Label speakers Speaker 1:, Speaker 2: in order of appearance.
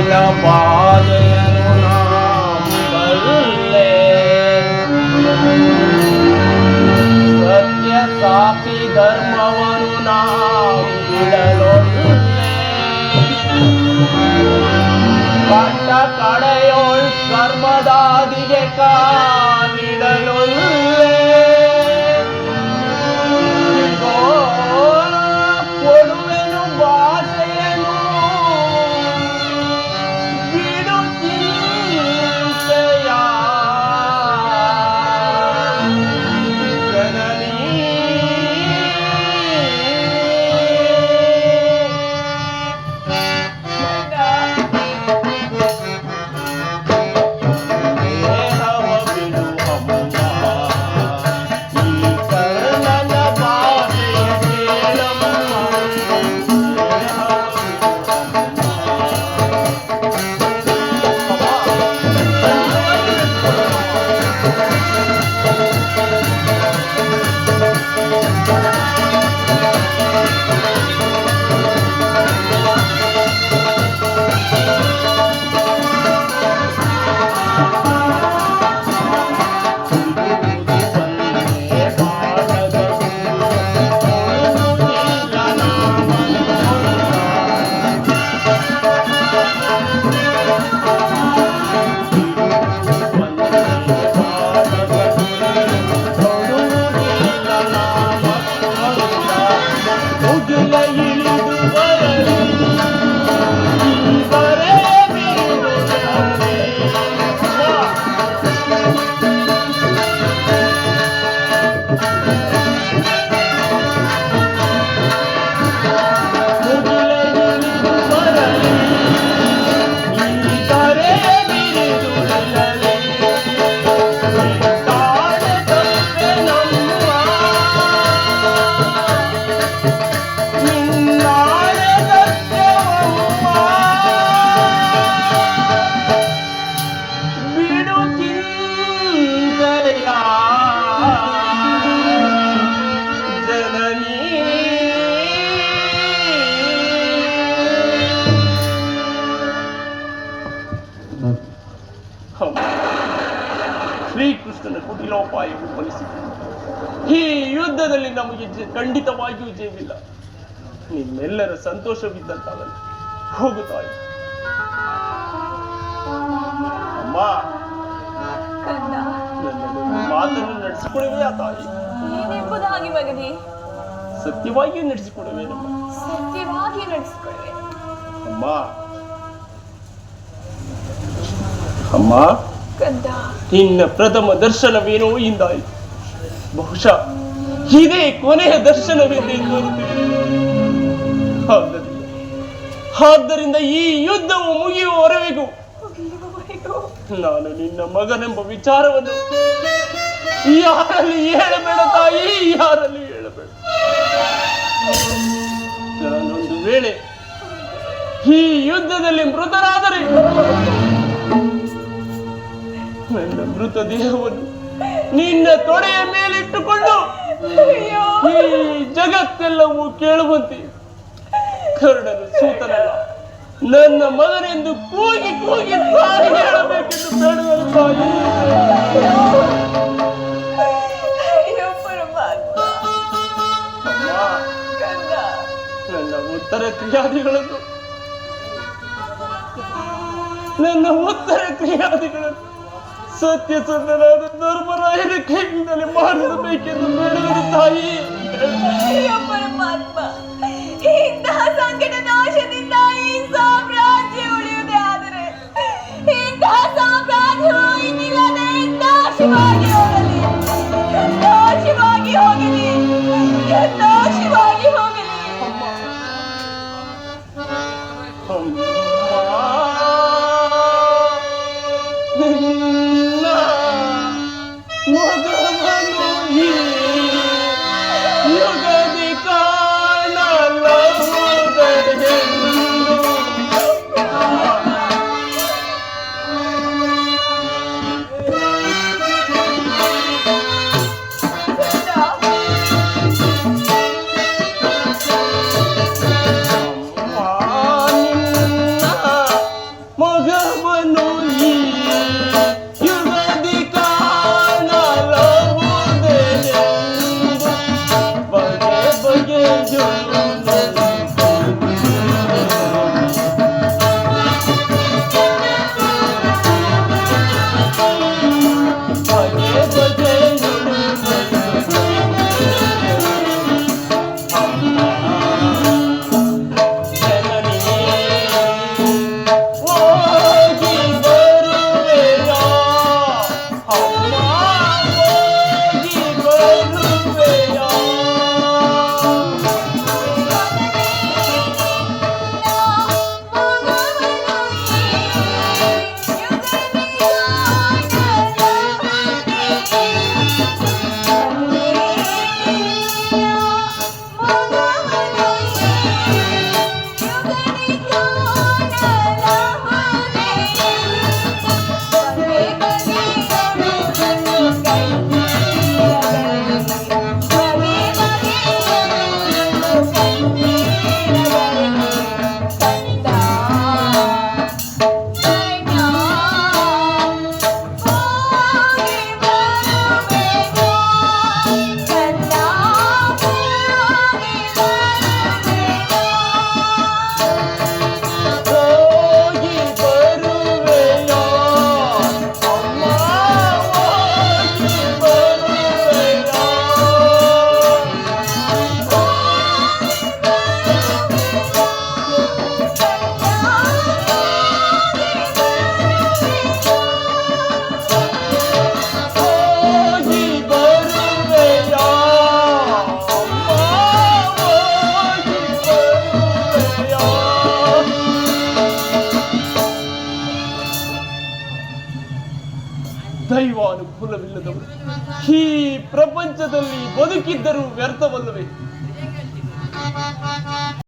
Speaker 1: ನಿನ್ನ ಬಾಧೆಯನ್ನು ಕುಟಿಲೋಪಾಯವು ಫಲಿಸಿತು ಈ ಯುದ್ಧದಲ್ಲಿ ನಮಗೆ ಖಂಡಿತವಾಗಿಯೂ ಜಯವಿಲ್ಲ. ನಿಮ್ಮೆಲ್ಲರ ಸಂತೋಷವಿದ್ದಂತಾಗಲ್ಲ ಹೋಗು ತಾಯಿ. ಅಮ್ಮ. ಮಾತನ್ನು ನಡೆಸಿಕೊಡುವೆ ಆ ತಾಯಿ?
Speaker 2: ಏನೆಂಬುದಾಗಿ ಮಗನೇ.
Speaker 1: ಸತ್ಯವಾಗಿಯೂ ನಡೆಸಿಕೊಡುವೇನಮ್ಮ
Speaker 2: ಸತ್ಯವಾಗಿ ನಡೆಸಿಕೊಡುವೆ.
Speaker 1: ಅಮ್ಮ. ಅಮ್ಮ. ನಿನ್ನ ಪ್ರಥಮ ದರ್ಶನವೇನೋ ಇಂದಾಯಿತು. ಬಹುಶಃ ಇದೇ ಕೊನೆಯ ದರ್ಶನವೆಂದೇ ತೋರುತ್ತಿದೆ ಆದ್ದರಿಂದ ಈ ಯುದ್ಧವು ಮುಗಿಯುವವರೆಗೂ
Speaker 2: ಮುಗಿಯುವವರೆಗೂ
Speaker 1: ನಾನು ನಿನ್ನ ಮಗನೆಂಬ ವಿಚಾರವನ್ನು ಯಾರಲ್ಲಿ ಹೇಳಬೇಡ ತಾಯಿ ಯಾರಲ್ಲಿ ಹೇಳಬೇಡ. ನಾನೊಂದು ವೇಳೆ ಈ ಯುದ್ಧದಲ್ಲಿ ಮೃತರಾದರೆ ನನ್ನ ಮೃತ ದೇಹವನ್ನು ನಿನ್ನ ತೊಡೆಯ ಮೇಲಿಟ್ಟುಕೊಂಡು ಈ ಜಗತ್ತೆಲ್ಲವೂ ಕೇಳುವಂತೆ ಕರುಣರು ಸೂತನಲ್ಲ ನನ್ನ ಮಗನೆಂದು ಕೂಗಿ ಕೂಗಿ ಸಾರಿ ಹೇಳಬೇಕೆಂದು ತಾಯಿ ನನ್ನ ಉತ್ತರ ಕ್ರಿಯಾದಿಗಳನ್ನು ನನ್ನ ಉತ್ತರ ಕ್ರಿಯಾದಿಗಳನ್ನು ಸತ್ಯಸಂಧನಾದ ಧರ್ಮರಾಯನ ಕೈಯಿಂದಲೇ ಮಾಡಿಸಬೇಕೆಂದು ಬೇಡುವರು ತಾಯಿ.
Speaker 2: ಪರಮಾತ್ಮ ಇಂತಹ ಸಂಕಟ
Speaker 1: Don't ದೈವಾನುಕೂಲವಿಲ್ಲದವರು ಈ ಪ್ರಪಂಚದಲ್ಲಿ ಬದುಕಿದ್ದರೂ ವ್ಯರ್ಥವಲ್ಲವೇ?